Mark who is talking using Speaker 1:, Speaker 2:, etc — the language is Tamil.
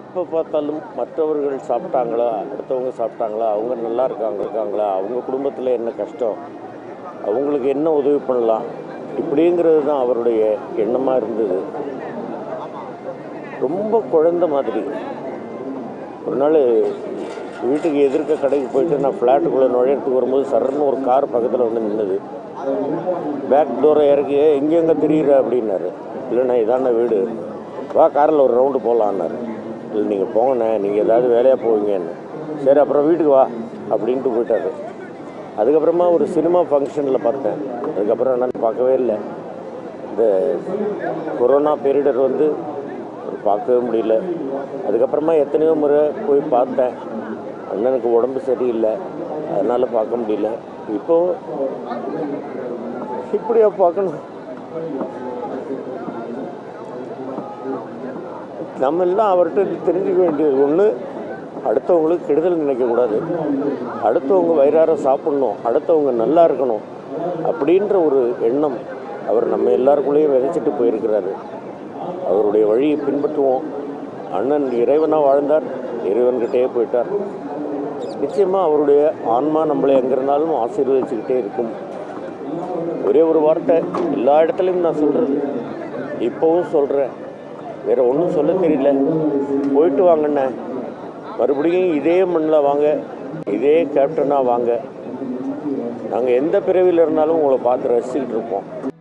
Speaker 1: எப்போ பார்த்தாலும் மற்றவர்கள் சாப்பிட்டாங்களா? அடுத்தவங்க சாப்பிட்டாங்களா? அவங்க நல்லா இருக்காங்க இருக்காங்களா? அவங்க குடும்பத்தில் என்ன கஷ்டம்? அவங்களுக்கு என்ன உதவி பண்ணலாம்? இப்படிங்கிறது தான் அவருடைய எண்ணமாக இருந்தது. ரொம்ப குழந்த மாதிரி. ஒரு நாள் வீட்டுக்கு எதிர்க்க கடைக்கு போயிட்டு நான் ஃப்ளாட்டுக்குள்ளே நுழையத்துக்கு வரும்போது சரன்னு ஒரு கார் பக்கத்தில் வந்து நின்றுது பேக் டோரை இறக்கி எங்கெங்கே தெரியுற? அப்படின்னாரு. இல்லைண்ணா இதாண்ணா வீடு. வா காரில் ஒரு ரவுண்டு போகலான்னாரு இல்லை நீங்கள் போங்கண்ணே நீங்கள் ஏதாவது வேலையாக போவீங்கன்னு. சரி அப்புறம் வீட்டுக்கு வா அப்படின்ட்டு போயிட்டாரு. அதுக்கப்புறமா ஒரு சினிமா ஃபங்க்ஷனில் பார்த்தேன். அதுக்கப்புறம் என்னன்னு பார்க்கவே இல்லை. இந்த கொரோனா பீரியடர் வந்து பார்க்கவே முடியல. அதுக்கப்புறமா எத்தனையோ முறை போய் பார்த்தேன். அண்ணனுக்கு உடம்பு சரியில்லை. அதனால் பார்க்க முடியல. இப்போது இப்படியா பார்க்கணும்? நம்ம எல்லாம் அவர்கிட்ட தெரிஞ்சுக்க வேண்டியது ஒன்று அடுத்தவங்களுக்கு கெடுதல் நினைக்கக்கூடாது. அடுத்தவங்க வயிறார சாப்பிடணும் அடுத்தவங்க நல்லா இருக்கணும் அப்படின்ற ஒரு எண்ணம் அவர் நம்ம எல்லாருக்குள்ளேயும் விதைச்சிட்டு போயிருக்கிறாரு. அவருடைய வழியை பின்பற்றுவோம். அண்ணன் இறைவனாக வாழ்ந்தார் இறைவன்கிட்டே போயிட்டார். நிச்சயமாக அவருடைய ஆன்மா நம்மளை எங்கே இருந்தாலும் ஆசீர்வதிச்சுக்கிட்டே இருக்கும். ஒரே ஒரு வார்த்தை எல்லா இடத்துலையும் நான் சொல்கிறது இப்போவும் சொல்கிறேன் வேற ஒன்றும் சொல்ல தெரியல. போயிட்டு வாங்கண்ணே. மறுபடியும் இதே மண்ணில் வாங்க. இதே கேப்டனாக வாங்க. நாங்கள் எந்த பிறவியில் இருந்தாலும் உங்களை பார்த்து ரசிச்சுக்கிட்டு இருப்போம்.